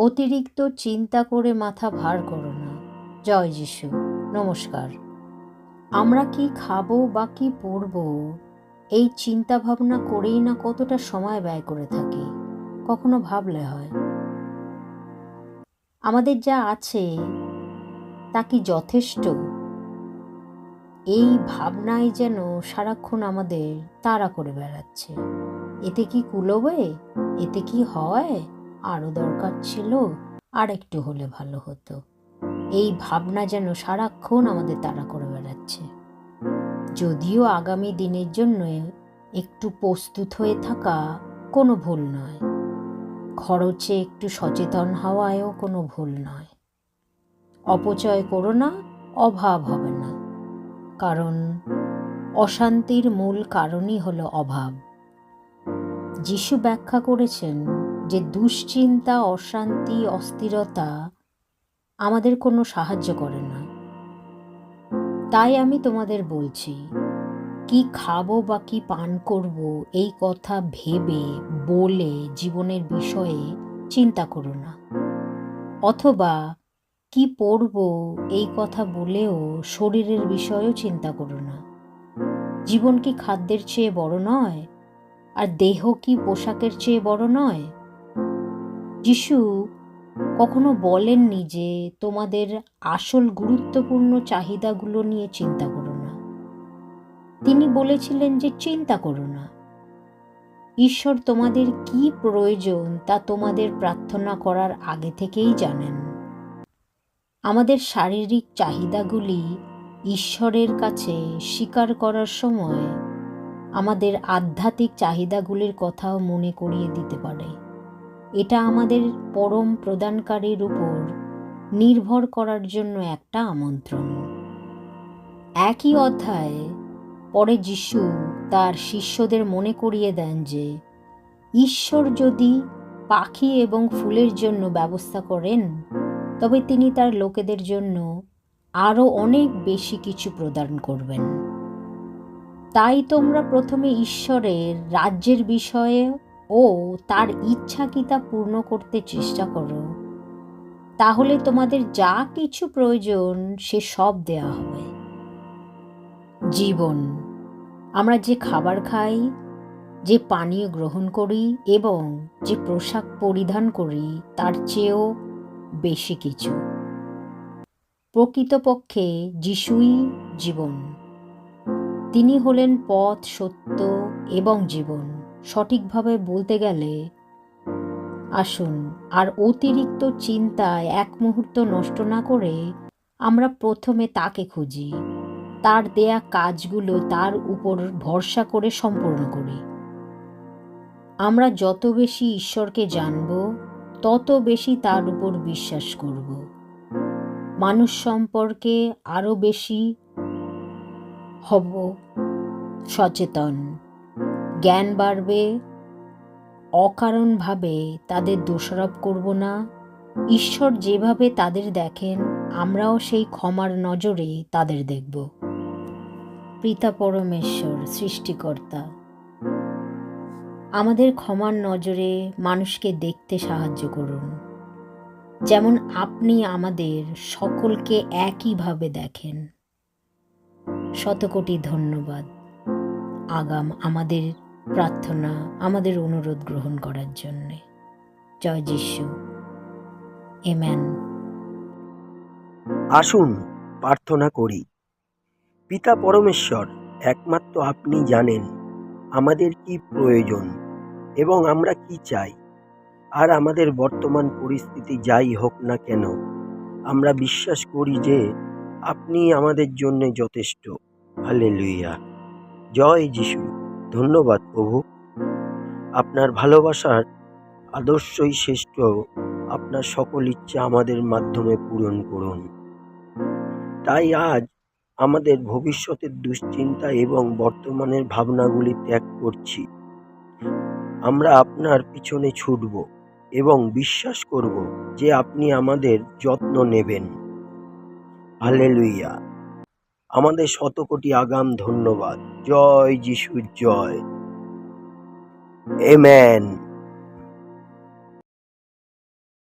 অতিরিক্ত চিন্তা করে মাথা ভার করো না। জয় যিশু। নমস্কার। আমরা কি খাব বা কি পরবো, এই চিন্তা ভাবনা করেই না কতটা সময় ব্যয় করে থাকি, কখনো ভাবলে হয়। আমাদের যা আছে, তা কি যথেষ্ট? এই ভাবনাই যেন সারাক্ষণ আমাদের তাড়া করে বেড়াচ্ছে। এতে কি কুলোবে? এতে কি হয়? আরও দরকার ছিল আর একটু হলে ভালো হতো। এই ভাবনা যেন সারাক্ষণ আমাদের তাড়া করে বেড়াচ্ছে। যদিও আগামী দিনের জন্য একটু প্রস্তুত হয়ে থাকা কোনো ভুল নয়। খরচে একটু সচেতন হওয়ায়ও কোনো ভুল নয়। অপচয় করো না, অভাব হবে না। কারণ অশান্তির মূল কারণই হলো অভাব। যিশু ব্যাখ্যা করেছেন যে দুশ্চিন্তা, অশান্তি, অস্থিরতা আমাদের কোনো সাহায্য করে না। তাই আমি তোমাদের বলছি, কি খাব বা কি পান করব এই কথা ভেবে, বলে, জীবনের বিষয়ে চিন্তা করো না। অথবা কি পরব এই কথা বলেও শরীরের বিষয়েও চিন্তা করো না। জীবন কি খাদ্যের চেয়ে বড় নয়? আর দেহ কি পোশাকের চেয়ে বড় নয়? যিশু কখনো বলেননি যে তোমাদের আসল গুরুত্বপূর্ণ চাহিদাগুলো নিয়ে চিন্তা করো না। তিনি বলেছিলেন যে চিন্তা করো না। ঈশ্বর তোমাদের কি প্রয়োজন তা তোমাদের প্রার্থনা করার আগে থেকেই জানেন। আমাদের শারীরিক চাহিদাগুলি ঈশ্বরের কাছে স্বীকার করার সময় আমাদের আধ্যাত্মিক চাহিদাগুলির কথাও মনে করিয়ে দিতে পারে। এটা আমাদের পরম প্রদানকারীর উপর নির্ভর করার জন্য একটা আমন্ত্রণ। একই অধ্যায়ে পরে যিশু তার শিষ্যদের মনে করিয়ে দেন যে, ঈশ্বর যদি পাখি এবং ফুলের জন্য ব্যবস্থা করেন, তবে তিনি তার লোকেদের জন্য আরও অনেক বেশি কিছু প্রদান করবেন। তাই তোমরা প্রথমে ঈশ্বরের রাজ্যের বিষয়ে ও তার ইচ্ছা কি তা পূর্ণ করতে চেষ্টা করো। তাহলে তোমাদের যা কিছু প্রয়োজন সে সব দেয়া হবে। জীবন, আমরা যে খাবার খাই, যে পানীয় গ্রহণ করি এবং যে পোশাক পরিধান করি, তার চেয়েও বেশি কিছু। প্রকৃতপক্ষে যিশুই জীবন। তিনি হলেন পথ সত্য এবং জীবন। সঠিকভাবে বলতে গেলে, আসুন, আর অতিরিক্ত চিন্তায় এক মুহূর্ত নষ্ট না করে আমরা প্রথমে তাকে খুঁজি। তার দেয়া কাজগুলো তার উপর ভরসা করে সম্পূর্ণ করি। আমরা যত বেশি ঈশ্বরকে জানব, তত বেশি তার উপর বিশ্বাস করব। মানুষ সম্পর্কে আরও বেশি হব সচেতন। জ্ঞান বাড়বে, অকারণভাবে তাদের দোষারোপ করব না। ঈশ্বর যেভাবে তাদের দেখেন, আমরাও সেই ক্ষমার নজরে তাদের দেখব। পিতা পরমেশ্বর, সৃষ্টিকর্তা, আমাদের ক্ষমার নজরে মানুষকে দেখতে সাহায্য করুন। যেমন আপনি আমাদের সকলকে একইভাবে দেখেন। শতকোটি ধন্যবাদ। আগাম আমাদের প্রার্থনা আমাদের অনুরোধ গ্রহণ করার জন্যে। জয় যিশু। এমেন আসুন, প্রার্থনা করি। পিতা পরমেশ্বর, একমাত্র আপনি জানেন আমাদের কি প্রয়োজন এবং আমরা কি চাই। আর আমাদের বর্তমান পরিস্থিতি যাই হোক না কেন, আমরা বিশ্বাস করি যে আপনি আমাদের জন্য যথেষ্ট। হালেলুইয়া জয় যিশু। ধন্যবাদ প্রভু। আপনার ভালোবাসার আদর্শই শ্রেষ্ঠ। আপনার সকল ইচ্ছা আমাদের মাধ্যমে পূরণ করুন। তাই আজ আমাদের ভবিষ্যতের দুশ্চিন্তা এবং বর্তমানের ভাবনাগুলি ত্যাগ করছি। আমরা আপনার পিছনে ছুটব এবং বিশ্বাস করব যে আপনি আমাদের যত্ন নেবেন। হালেলুইয়া। আমাদের শতকোটি আগাম ধন্যবাদ। জয় যিশু জয়। এমেন